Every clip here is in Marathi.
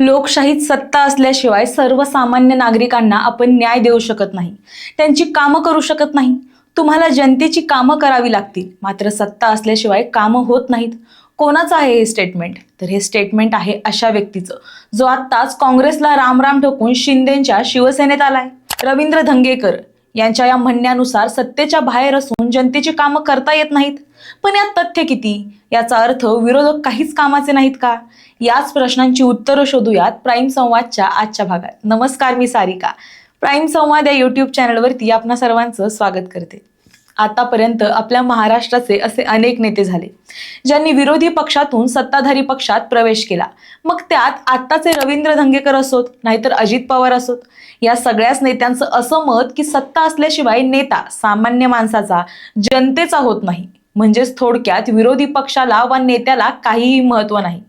लोकशाहीत सत्ता असल्याशिवाय सर्वसामान्य नागरिकांना आपण न्याय देऊ शकत नाही. त्यांची कामं करू शकत नाही. तुम्हाला जनतेची कामं करावी लागतील. मात्र सत्ता असल्याशिवाय कामं होत नाहीत. कोणाचं आहे हे स्टेटमेंट तर हे स्टेटमेंट आहे अशा व्यक्तीचं जो आत्ताच काँग्रेसला रामराम ठोकून शिंदेच्या शिवसेनेत आलाय. रवींद्र धंगेकर. यांच्या या म्हणण्यानुसार सत्तेच्या बाहेर असून जनतेची कामं करता येत नाहीत. पण यात तथ्य किती? याचा अर्थ विरोधक काहीच कामाचे नाहीत का? याच प्रश्नांची उत्तरं शोधूयात प्राईम संवादच्या आजच्या भागात. नमस्कार मी सारिका. प्राईम संवाद या युट्यूब चॅनलवरती आपणा सर्वांचं स्वागत करते. आतापर्यंत आपल्या महाराष्ट्राचे असे अनेक नेते झाले ज्यांनी विरोधी पक्षातून सत्ताधारी पक्षात प्रवेश केला. मग त्यात आत्ताचे रवींद्र धंगेकर असोत नाहीतर अजित पवार असोत या सगळ्याच नेत्यांचं असं मत की सत्ता असल्याशिवाय नेता सामान्य माणसाचा जनतेचा होत नाही. म्हणजेच थोडक्यात विरोधी पक्षाला वा नेत्याला काहीही महत्त्व नाही.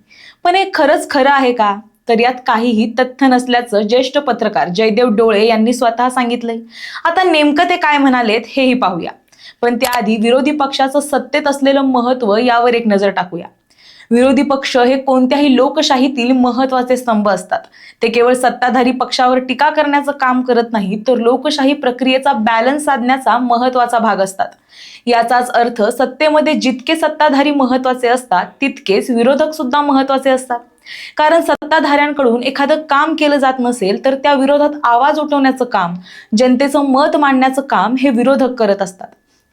पण हे खरंच खरं आहे का? तर यात काहीही तथ्य नसल्याचं ज्येष्ठ पत्रकार जयदेव डोळे यांनी स्वतः सांगितलंय. आता नेमकं ते काय म्हणालेत हेही पाहूया. पण त्याआधी विरोधी पक्षाचं सत्तेत असलेलं महत्त्व यावर एक नजर टाकूया. विरोधी पक्ष हे कोणत्याही लोकशाहीतील महत्त्वाचे स्तंभ असतात. ते केवळ सत्ताधारी पक्षावर टीका करण्याचं काम करत नाही तर लोकशाही प्रक्रियेचा बॅलन्स साधण्याचा महत्त्वाचा भाग असतात. याचाच अर्थ सत्तेमध्ये जितके सत्ताधारी महत्त्वाचे असतात तितकेच विरोधक सुद्धा महत्त्वाचे असतात. कारण सत्ताधाऱ्यांकडून एखादं काम केलं जात नसेल तर त्या विरोधात आवाज उठवण्याचं काम जनतेचं मत मांडण्याचं काम हे विरोधक करत असतात.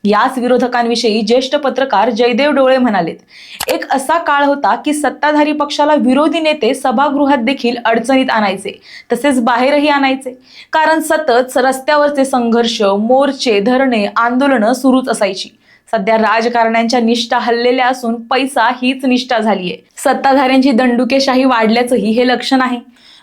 याच विरोधकांविषयी ज्येष्ठ पत्रकार जयदेव डोळे म्हणालेत एक असा काळ होता की सत्ताधारी पक्षाला विरोधी नेते सभागृहात देखील अडचणीत आणायचे तसेच बाहेरही आणायचे. कारण सतत रस्त्यावरचे संघर्ष मोर्चे धरणे आंदोलनं सुरूच असायची. सध्या राजकारण्यांच्या निष्ठा हल्लेल्या असून पैसा हीच निष्ठा झालीय. सत्ताधाऱ्यांची दंडुकेशाही वाढल्याचंही हे लक्षण आहे.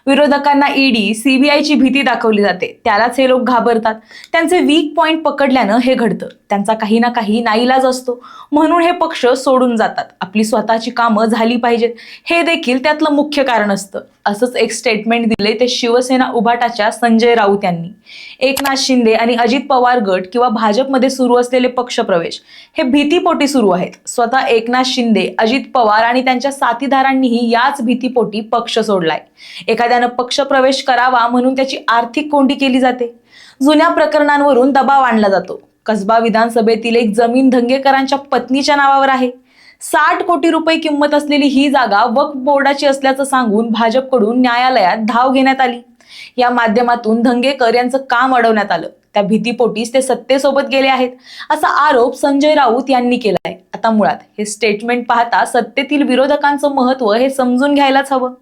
विरोधकांना ईडी सीबीआयची भीती दाखवली जाते. त्यालाच हे लोक घाबरतात. त्यांचे वीक पॉईंट पकडल्यानं हे घडतं. त्यांचा काही ना काही नाईलाज असतो. म्हणून हे पक्ष सोडून जातात. आपली स्वतःची कामं झाली पाहिजेत. हे देखील त्यातलं मुख्य कारण असतं. असंच एक स्टेटमेंट दिले ते शिवसेना उभाटाच्या संजय राऊत यांनी. एकनाथ शिंदे आणि अजित पवार गट किंवा भाजपमध्ये सुरू असलेले पक्षप्रवेश हे भीतीपोटी सुरू आहेत. स्वतः एकनाथ शिंदे अजित पवार आणि त्यांच्या साथीदारांनीही याच भीतीपोटी पक्ष सोडलाय. एखाद्यानं पक्षप्रवेश करावा म्हणून त्याची आर्थिक कोंडी केली जाते. जुन्या प्रकरणांवरून दबाव आणला जातो. कसबा विधानसभेतील एक जमीन धंगेकरांच्या पत्नीच्या नावावर आहे. साठ कोटी रुपये किंमत असलेली ही जागा वक्फ बोर्डाची असल्याचं सांगून भाजपकडून न्यायालयात धाव घेण्यात आली. या माध्यमातून धंगेकर यांचं काम अडवण्यात आलं. त्या भीतीपोटीस ते सत्तेसोबत गेले आहेत असा आरोप संजय राऊत यांनी केला आहे आता मुळात हे स्टेटमेंट पाहता सत्तेतील विरोधकांचं महत्त्व हे समजून घ्यायलाच हवं.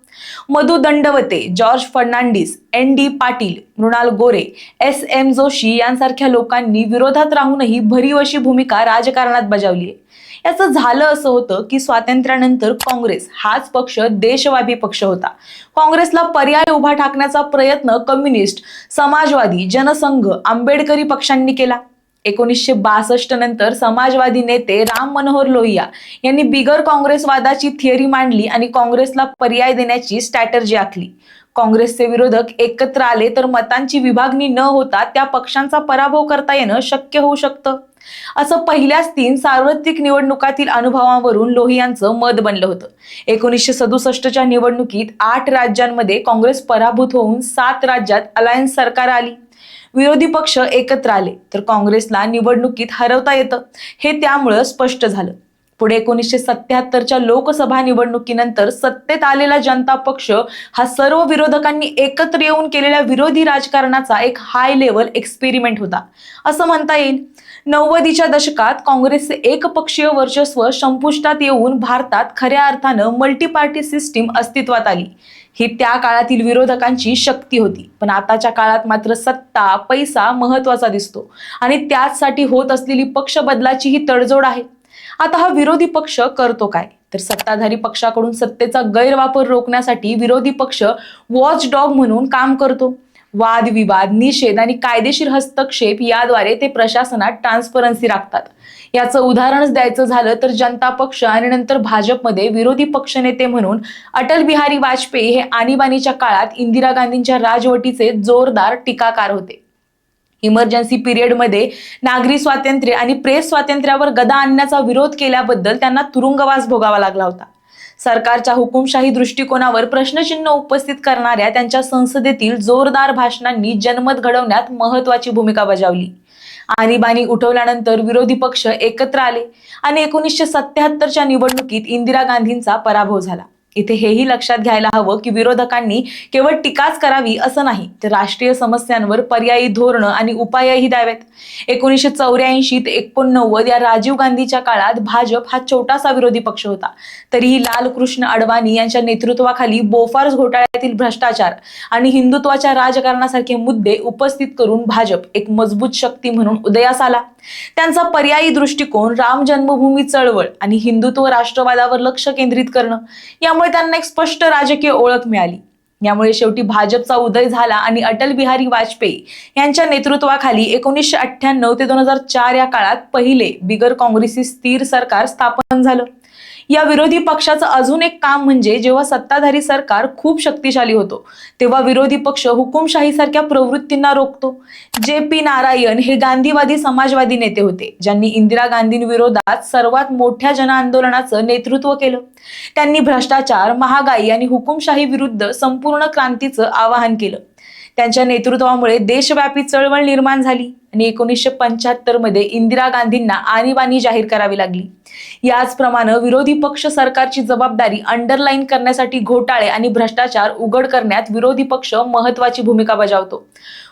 Madhu Dandavate George Fernandes N D Patil Mrinal Gore S M Joshi यांसारख्या लोकांनी विरोधात राहूनही भरीव अशी भूमिका राजकारणात बजावली आहे याचं झालं असं होतं की स्वातंत्र्यानंतर काँग्रेस हाच पक्ष देशव्यापी पक्ष होता. काँग्रेसला पर्याय उभा ठाकण्याचा प्रयत्न कम्युनिस्ट समाजवादी जनसंघ आंबेडकरी पक्षांनी केला. एकोणीसशे बासष्ट नंतर समाजवादी नेते राम मनोहर लोहिया यांनी बिगर काँग्रेसवादाची थिअरी मांडली आणि काँग्रेसला पर्याय देण्याची स्ट्रॅटर्जी आखली. काँग्रेसचे विरोधक एकत्र आले तर मतांची विभागणी न होता त्या पक्षांचा पराभव करता येणं शक्य होऊ शकतं. असं पहिल्याच तीन सार्वत्रिक निवडणुकातील अनुभवावरून लोहियांचं मत बनलं होतं. एकोणीसशे सदुसष्टच्या निवडणुकीत आठ राज्यांमध्ये काँग्रेस पराभूत होऊन सात राज्यात अलायन्स सरकार आली. विरोधी पक्ष एकत्र आले तर काँग्रेसला निवडणुकीत हरवता येतं हे त्यामुळं स्पष्ट झालं. पुढे एकोणीसशे सत्याहत्तरच्या लोकसभा निवडणुकीनंतर सत्तेत आलेला जनता पक्ष हा सर्व विरोधकांनी एकत्र येऊन केलेल्या विरोधी राजकारणाचा एक हाय लेवल एक्सपेरिमेंट होता. असं म्हणता येईल. नव्वदीच्या दशकात काँग्रेसचे एकपक्षीय वर्चस्व संपुष्टात येऊन भारतात खऱ्या अर्थानं मल्टीपार्टी सिस्टीम अस्तित्वात आली. ही त्या काळातील विरोधकांची शक्ती होती. पण आताच्या काळात मात्र सत्ता पैसा महत्त्वाचा दिसतो. आणि त्याचसाठी होत असलेली पक्ष बदलाची ही तडजोड आहे. आता हा विरोधी पक्ष करतो काय? तर सत्ताधारी पक्षाकडून सत्तेचा गैरवापर रोखण्यासाठी विरोधी पक्ष वॉच डॉग म्हणून काम करतो. वादविवाद निषेध आणि कायदेशीर हस्तक्षेप याद्वारे ते प्रशासनात ट्रान्सपरन्सी राखतात. याचं उदाहरणच द्यायचं झालं तर जनता पक्ष आणि नंतर भाजपमध्ये विरोधी पक्षनेते म्हणून अटल बिहारी वाजपेयी हे आणीबाणीच्या काळात इंदिरा गांधींच्या राजवटीचे जोरदार टीकाकार होते. इमर्जन्सी पिरियडमध्ये नागरी स्वातंत्र्य आणि प्रेस स्वातंत्र्यावर गदा आणण्याचा विरोध केल्याबद्दल त्यांना तुरुंगवास भोगावा लागला होता. सरकारच्या हुकुमशाही दृष्टिकोनावर प्रश्नचिन्ह उपस्थित करणाऱ्या त्यांच्या संसदेतील जोरदार भाषणांनी जनमत घडवण्यात महत्वाची भूमिका बजावली. आणीबाणी उठवल्यानंतर विरोधी पक्ष एकत्र आले आणि एकोणीसशे सत्याहत्तरच्या निवडणुकीत इंदिरा गांधींचा पराभव झाला. इथे हेही लक्षात घ्यायला हवं की विरोधकांनी केवळ टीकाच करावी असं नाही तर राष्ट्रीय समस्यांवर पर्यायी धोरणं आणि उपायही द्यावेत. एकोणीसशे चौऱ्याऐंशी ते एकोणनव्वद या राजीव गांधीच्या काळात भाजप हा छोटासा विरोधी पक्ष होता. तरीही लालकृष्ण अडवाणी यांच्या नेतृत्वाखाली बोफार्स घोटाळ्यातील भ्रष्टाचार आणि हिंदुत्वाच्या राजकारणासारखे मुद्दे उपस्थित करून भाजप एक मजबूत शक्ती म्हणून उदयास आला. त्यांचा पर्यायी दृष्टिकोन राम जन्मभूमी चळवळ आणि हिंदुत्व राष्ट्रवादावर लक्ष केंद्रित करणं या त्यामुळे त्यांना एक स्पष्ट राजकीय ओळख मिळाली. यामुळे शेवटी भाजपचा उदय झाला आणि अटल बिहारी वाजपेयी यांच्या नेतृत्वाखाली एकोणीसशे अठ्ठ्याण्णव ते दोन हजार चार या काळात पहिले बिगर काँग्रेसी स्थिर सरकार स्थापन झालं. या विरोधी पक्षाचं अजून एक काम म्हणजे जेव्हा सत्ताधारी सरकार खूप शक्तिशाली होतो तेव्हा विरोधी पक्ष हुकुमशाहीसारख्या प्रवृत्तींना रोखतो. जे पी नारायण हे गांधीवादी समाजवादी नेते होते ज्यांनी इंदिरा गांधींविरोधात सर्वात मोठ्या जनआंदोलनाचं नेतृत्व केलं. त्यांनी भ्रष्टाचार महागाई आणि हुकुमशाही विरुद्ध संपूर्ण क्रांतीचं आवाहन केलं. त्यांच्या नेतृत्वामुळे देशव्यापी चळवळ निर्माण झाली. आणि एकोणीसशे पंच्याहत्तरमध्ये इंदिरा गांधींना आणीबाणी जाहीर करावी लागली. याचप्रमाणे विरोधी पक्ष सरकारची जबाबदारी अंडरलाईन करण्यासाठी घोटाळे आणि भ्रष्टाचार उघड करण्यात विरोधी पक्ष महत्वाची भूमिका बजावतो.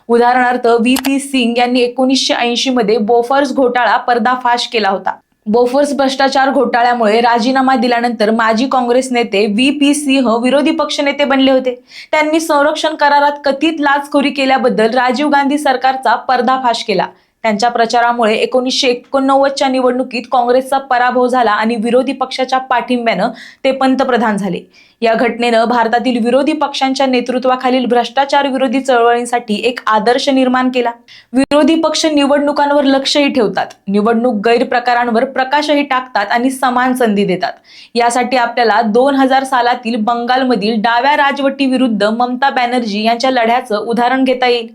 उदाहरणार्थ व्ही पी सिंग यांनी एकोणीसशे ऐंशी मध्ये बोफर्स घोटाळा पर्दाफाश केला होता. बोफोर्स भ्रष्टाचार घोटाळ्यामुळे राजीनामा दिल्यानंतर माजी काँग्रेस नेते व्ही पी सिंह विरोधी पक्षनेते बनले होते. त्यांनी संरक्षण करारात कथित लाचखोरी केल्याबद्दल राजीव गांधी सरकारचा पर्दाफाश केला. त्यांच्या प्रचारामुळे एकोणीसशे एकोणनव्वदच्या निवडणुकीत काँग्रेसचा पराभव झाला आणि विरोधी पक्षाच्या पाठिंब्यानं ते पंतप्रधान झाले. या घटनेनं भारतातील विरोधी पक्षांच्या नेतृत्वाखालील भ्रष्टाचार विरोधी चळवळींसाठी एक आदर्श निर्माण केला. विरोधी पक्ष निवडणुकांवर लक्षही ठेवतात. निवडणूक गैरप्रकारांवर प्रकाशही टाकतात आणि समान संधी देतात. यासाठी आपल्याला दोन हजार सालातील बंगालमधील डाव्या राजवटी विरुद्ध ममता बॅनर्जी यांच्या लढ्याचं उदाहरण घेता येईल.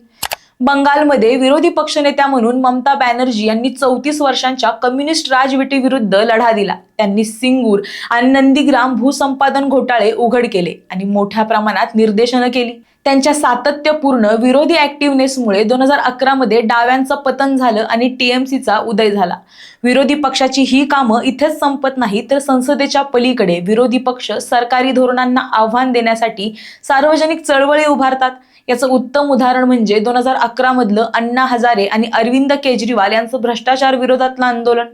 बंगालमध्ये विरोधी पक्षनेत्या म्हणून ममता बॅनर्जी यांनी चौतीस वर्षांच्या कम्युनिस्ट राजवटीविरुद्ध लढा दिला. त्यांनी सिंगूर आणि नंदीग्राम भूसंपादन घोटाळे उघड केले आणि मोठ्या प्रमाणात निर्देशनं केली. त्यांच्या सातत्यपूर्ण विरोधी ऍक्टिव्हनेसमुळे दोन हजार अकरामध्ये डाव्यांचं पतन झालं आणि टीएमसीचा उदय झाला. विरोधी पक्षाची ही कामं इथेच संपत नाही तर संसदेच्या पलीकडे विरोधी पक्ष सरकारी धोरणांना आव्हान देण्यासाठी सार्वजनिक चळवळी उभारतात. याचं उत्तम उदाहरण म्हणजे दोन हजार अकरा मधलं अण्णा हजारे आणि अरविंद केजरीवाल यांचं भ्रष्टाचार विरोधातलं आंदोलन.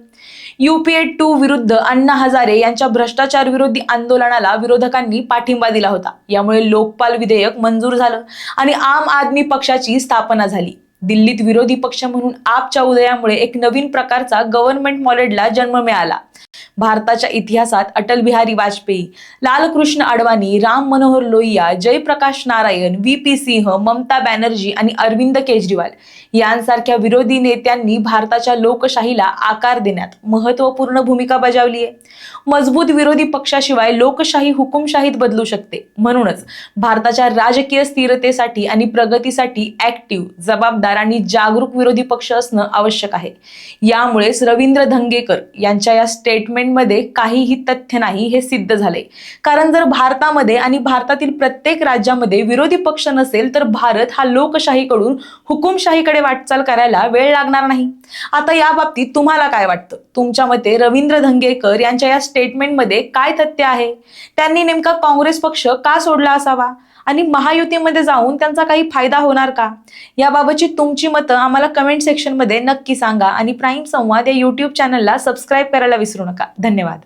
युपीए टू विरुद्ध अण्णा हजारे यांच्या भ्रष्टाचार विरोधी आंदोलनाला विरोधकांनी पाठिंबा दिला होता. यामुळे लोकपाल विधेयक मंजूर झालं आणि आम आदमी पक्षाची स्थापना झाली. दिल्लीत विरोधी पक्ष म्हणून आपच्या उदयामुळे एक नवीन प्रकारचा गव्हर्नमेंट मॉडेलला जन्म मिळाला. भारताच्या इतिहासात अटल बिहारी वाजपेयी लालकृष्ण अडवाणी राम मनोहर लोहिया जयप्रकाश नारायण व्ही पी सिंह ममता बॅनर्जी आणि अरविंद केजरीवाल यांसारख्या विरोधी नेत्यांनी भारताच्या लोकशाहीला आकार देण्यात महत्त्वपूर्ण भूमिका बजावली आहे मजबूत विरोधी पक्षाशिवाय लोकशाही हुकुमशाहीत बदलू शकते. म्हणूनच भारताच्या राजकीय स्थिरतेसाठी आणि प्रगतीसाठी ऍक्टिव्ह जबाबदार आणि जागरूक विरोधी पक्ष असणं आवश्यक आहे. यामुळेच रवींद्र धंगेकर यांच्या या स्टेटमेंटमध्ये काहीही तथ्य नाही हे सिद्ध झाले कारण जर भारतामध्ये आणि भारतातील प्रत्येक राज्यामध्ये विरोधी पक्ष नसेल तर भारत हा लोकशाहीकडून हुकुमशाहीकडे वाटचाल करायला वेळ लागणार नाही. आता या बाबतीत तुम्हाला काय वाटतं? तुमच्या मते रवींद्र धंगेकर यांच्या या स्टेटमेंटमध्ये काय तथ्य आहे? त्यांनी नेमका काँग्रेस पक्ष का सोडला असावा? आणि महायुतीमध्ये जाऊन त्यांचा काही फायदा होणार का? याबाबतची तुमची मतं आम्हाला कमेंट सेक्शनमध्ये नक्की सांगा आणि प्राईम संवाद या यूट्यूब चॅनलला सबस्क्राईब करायला विसरू नका. धन्यवाद.